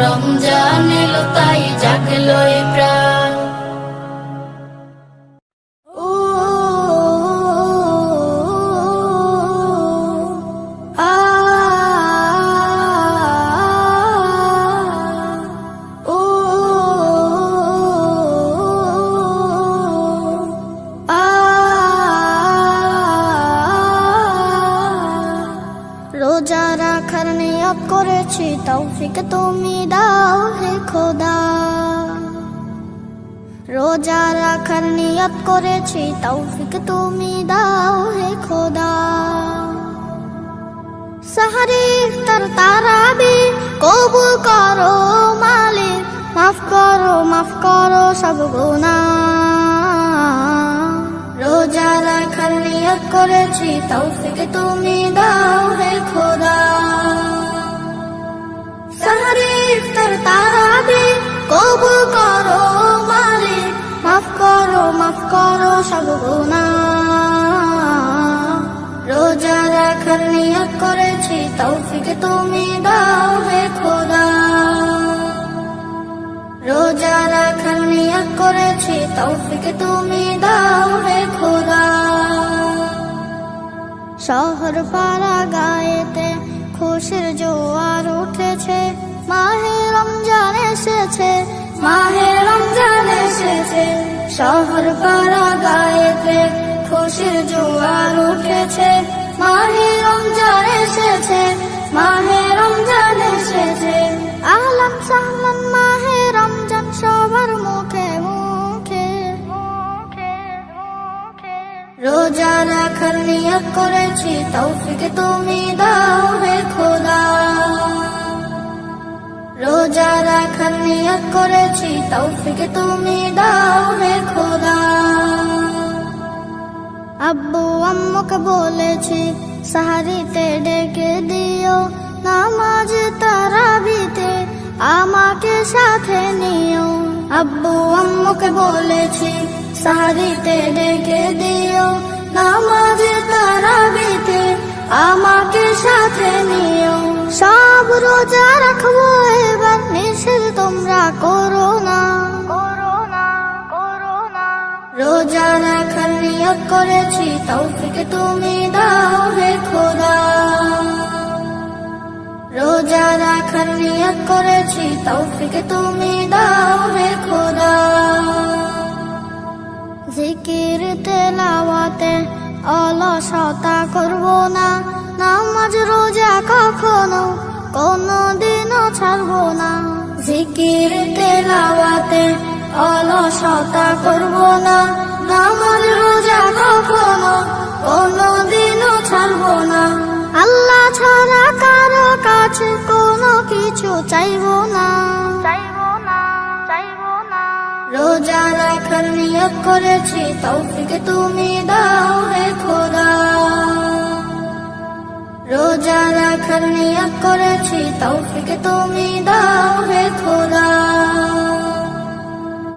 রমজান রোজা রাখার নিয়ত করেছি, তৌফিক তুমি দাও হে খোদা। রোজা রাখার নিয়ত করেছি, তৌফিক তুমি দাও হে খোদা। সাহারি ইফতার তারাবি, কবুল করো মালিক, মাফ করো মাফ করো সব গুনাহ। রোজা রাখার নিয়ত করেছি, তৌফিক তুমি দাও হে খোদা। সাহারি ইফতার তারাবি, কবুল করো মালিক মাফ করো মাফ করো সব গুনাহ। রোজা রাখার নিয়ত করেছি, তৌফিক তুমি দাও হে খোদা। রোজা রাখার নিয়ত করেছি, তৌফিক তুমি দাও শহর পাড়া গায়েতে খুশির জোয়ার উঠেছে। মাহে রমজান এসেছে, মাহে রমজান এসেছে। শহর পাড়া গায়েতে খুশির জোয়ার উঠেছে। মাহে রমজান এসেছে, মাহে রমজান এসেছে। আহলান সাহলান মাহে রমজান সবার মুখে মুখে। রোজা রাখার নিয়ত করেছি, তৌফিক তুমি দাও হে খোদা রোজা রাখার নিয়ত করেছি, তৌফিক তুমি দাও হে খোদা আব্বু আম্মুকে বলেছি, সাহারিতে ডেকে দিও নামাজ তারাবিতে, আমাকে সাথে নিও। আব্বু আম্মুকে বলেছি, সাহারিতে ডেকে দিও নামাজ তারাবিতে আমাকে সাথে সব রোজা রাখব তোমরা রাখার নিয়ত করেছি, তৌফিক তুমি দাও হে খোদা। রোজা রাখার নিয়ত করেছি, তৌফিক তুমি দাও অলসতা করব না, নামাজ রোজা কখনো কোনো দিনও ছাড়ব না। জিকির, তেলাওয়াতে অলসতা করব না, নামাজ রোজা কখনো কোনো দিনও ছাড়ব না। আল্লাহ ছাড়া কারও কাছে কোনো কিছু চাইব না। রোজা রাখার নিয়ত করেছি, তৌফিক তুমি দাও হে খোদা। রোজা রাখার নিয়ত করেছি, তৌফিক তুমি দাও হে খোদা।